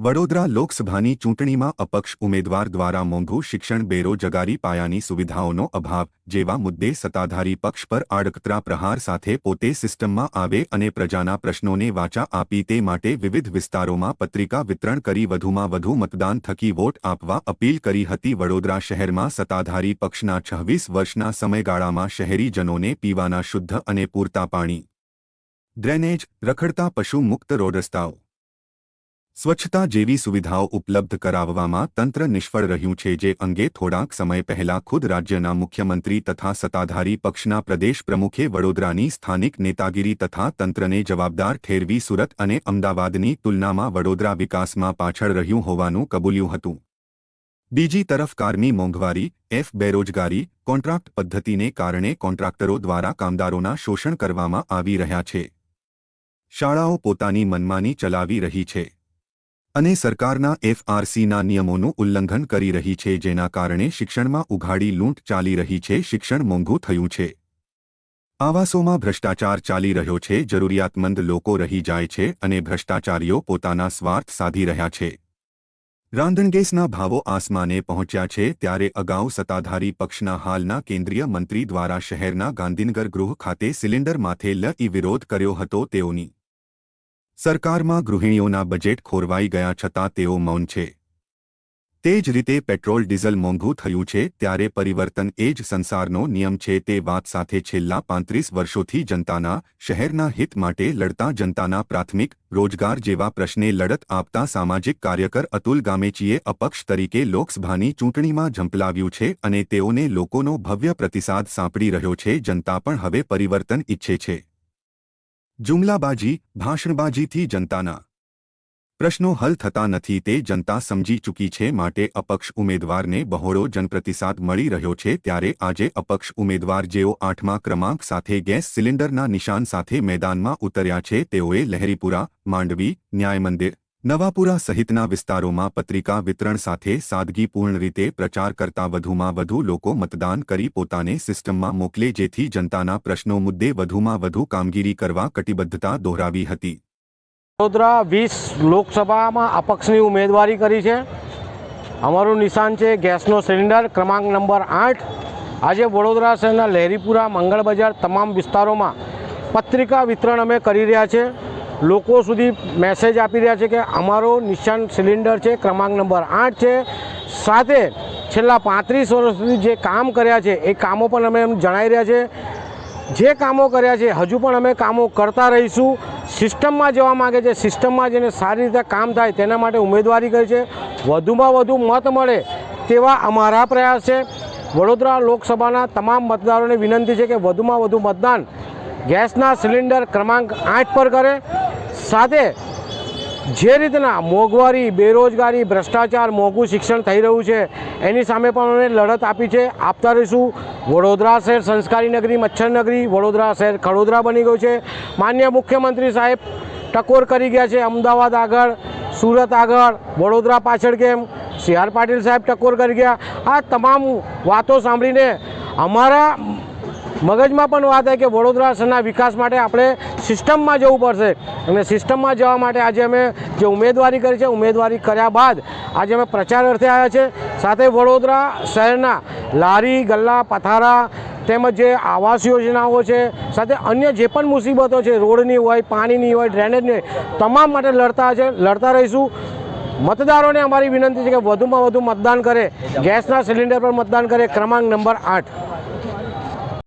વડોદરા લોકસભાની ચૂંટણીમાં અપક્ષ ઉમેદવાર દ્વારા મોંઘું શિક્ષણ બેરોજગારી પાયાની સુવિધાઓનો અભાવ, જેવા મુદ્દે સત્તાધારી પક્ષ પર આડકતરા પ્રહાર સાથે પોતે સિસ્ટમમાં આવે અને પ્રજાના પ્રશ્નોને વાચા આપી તે માટે વિવિધ વિસ્તારોમાં પત્રિકા વિતરણ કરી વધુમાં વધુ મતદાન થકી વોટ આપવા અપીલ કરી હતી. વડોદરા શહેરમાં સત્તાધારી પક્ષના છવ્વીસ વર્ષના સમયગાળામાં શહેરીજનોને પીવાના શુદ્ધ અને પૂરતા પાણી. ડ્રેનેજ, રખડતા પશુ મુક્ત રોડ રસ્તાઓ સ્વચ્છતા જેવી સુવિધાઓ ઉપલબ્ધ કરાવવામાં તંત્ર નિષ્ફળ રહ્યું છે જે અંગે થોડાક સમય પહેલા ખુદ રાજ્યના મુખ્યમંત્રી તથા સત્તાધારી પક્ષના પ્રદેશ પ્રમુખે વડોદરાની સ્થાનિક નેતાગીરી તથા તંત્રને જવાબદાર ઠેરવી સુરત અને અમદાવાદની તુલનામાં વડોદરા વિકાસમાં પાછળ રહ્યું હોવાનું કબૂલ્યું હતું. બીજી તરફ કારની મોંઘવારી, એફ બેરોજગારી, કોન્ટ્રાક્ટ પદ્ધતિને કારણે કોન્ટ્રાક્ટરો દ્વારા કામદારોના શોષણ કરવામાં આવી રહ્યા છે. શાળાઓ પોતાની મનમાની ચલાવી રહી છે. અને સરકારના એફઆરસીના નિયમોનું ઉલ્લંઘન કરી રહી છે જેના કારણે શિક્ષણમાં ઉઘાડી લૂંટ ચાલી રહી છે, શિક્ષણ મોંઘું થયું છે. આવાસોમાં ભ્રષ્ટાચાર ચાલી રહ્યો છે, જરૂરિયાતમંદ લોકો રહી જાય છે અને ભ્રષ્ટાચારીઓ પોતાના સ્વાર્થ સાધી રહ્યા છે. રાંધણગેસના ભાવો આસમાને પહોંચ્યા છે ત્યારે અગાઉ સત્તાધારી પક્ષના હાલના કેન્દ્રીય મંત્રી દ્વારા શહેરના ગાંધીનગર ગૃહ ખાતે સિલિન્ડર માથે લઈ વિરોધ કર્યો હતો તેઓની સરકારમાં ગૃહિણીઓના બજેટ ખોરવાઈ ગયા છતાં તેઓ મૌન છે. તે જ રીતે પેટ્રોલ ડીઝલ મોંઘું થયું છે ત્યારે પરિવર્તન એ જ સંસારનો નિયમ છે તે વાત સાથે છેલ્લા પાંત્રીસ વર્ષોથી જનતાના, શહેરના હિત માટે લડતા જનતાના પ્રાથમિક, રોજગાર જેવા પ્રશ્ને લડત આપતા સામાજિક કાર્યકર અતુલ ગામેચીએ અપક્ષ તરીકે લોકસભાની ચૂંટણીમાં ઝંપલાવ્યું છે અને તેઓને લોકોનો ભવ્ય પ્રતિસાદ સાંપડી રહ્યો છે જનતા પણ હવે પરિવર્તન ઈચ્છે છે. જુમલાબાજી, ભાષણબાજીથી જનતાના પ્રશ્નો હલ થતા નથી, તે જનતા સમજી ચૂકી છે માટે અપક્ષ ઉમેદવારને બહોળો જનપ્રતિસાદ મળી રહ્યો છે ત્યારે આજે અપક્ષ ઉમેદવાર જેઓ આઠમા ક્રમાંક સાથે ગેસ સિલિન્ડરના નિશાન સાથે મેદાનમાં ઉતર્યા છે, તેઓએ લહેરીપુરા, માંડવી ન્યાય મંદિર નવાપુરા સહિતના વિસ્તારોમાં પત્રિકા વિતરણ સાથે સાદગીપૂર્ણ રીતે પ્રચાર કરતા વધુમાં વધુ લોકો મતદાન કરી પોતાને સિસ્ટમમાં મોકલે જેથી જનતાના પ્રશ્નો મુદ્દે વધુમાં વધુ કામગીરી કરવા કટિબદ્ધતા દોહરાવી હતી. વડોદરા વીસ લોકસભામાં અપક્ષની ઉમેદવારી કરી છે. અમારું નિશાન છે ગેસનો સિલિન્ડર ક્રમાંક નંબર આઠ. આજે વડોદરા શહેરના લહેરીપુરા મંગળ બજાર તમામ વિસ્તારોમાં પત્રિકા વિતરણ અમે કરી રહ્યા છે. લોકો સુધી મેસેજ આપી રહ્યા છે કે અમારો નિશાન સિલિન્ડર છે, ક્રમાંક નંબર આઠ છે. સાથે છેલ્લા પાંત્રીસ વર્ષ સુધી જે કામ કર્યા છે, એ કામો પણ અમે એમ જણાવી રહ્યા છે. જે કામો કર્યા છે, હજુ પણ અમે કામો કરતા રહીશું. સિસ્ટમમાં જવા માગે છે સિસ્ટમમાં જેને સારી રીતે કામ થાય તેના માટે ઉમેદવારી કરી છે. વધુમાં વધુ મત મળે તેવા અમારા પ્રયાસ છે. વડોદરા લોકસભાના તમામ મતદારોને વિનંતી છે કે વધુમાં વધુ મતદાન ગેસના સિલિન્ડર ક્રમાંક આઠ પર કરે. સાથે જે રીતના મોંઘવારી, બેરોજગારી, ભ્રષ્ટાચાર, મોંઘું શિક્ષણ થઈ રહ્યું છે, એની સામે પણ અમે લડત આપી છે. આપતા રહીશું. વડોદરા શહેર સંસ્કારી નગરી, મચ્છર નગરી, વડોદરા શહેર ખડોદરા બની ગયું છે. માન્ય મુખ્યમંત્રી સાહેબ ટકોર કરી ગયા છે. અમદાવાદ આગળ, સુરત આગળ, વડોદરા પાછળ કેમ? સી આર પાટીલ સાહેબ ટકોર કરી ગયા. આ તમામ વાતો સાંભળીને અમારા મગજમાં પણ વાત આવી કે વડોદરા શહેરના વિકાસ માટે આપણે સિસ્ટમમાં જવું પડશે. અને સિસ્ટમમાં જવા માટે આજે અમે જે ઉમેદવારી કરી છે, ઉમેદવારી કર્યા બાદ આજે અમે પ્રચાર અર્થે આવ્યા છે. સાથે વડોદરા શહેરના લારી, ગલ્લા, પથારા તેમજ જે આવાસ યોજનાઓ છે, સાથે અન્ય જે પણ મુસીબતો છે, રોડની હોય, પાણીની હોય, ડ્રેનેજની તમામ માટે લડતા છે, લડતા રહીશું. મતદારોને અમારી વિનંતી છે કે વધુમાં વધુ મતદાન કરે. ગેસના સિલિન્ડર પર મતદાન કરે. ક્રમાંક નંબર આઠ.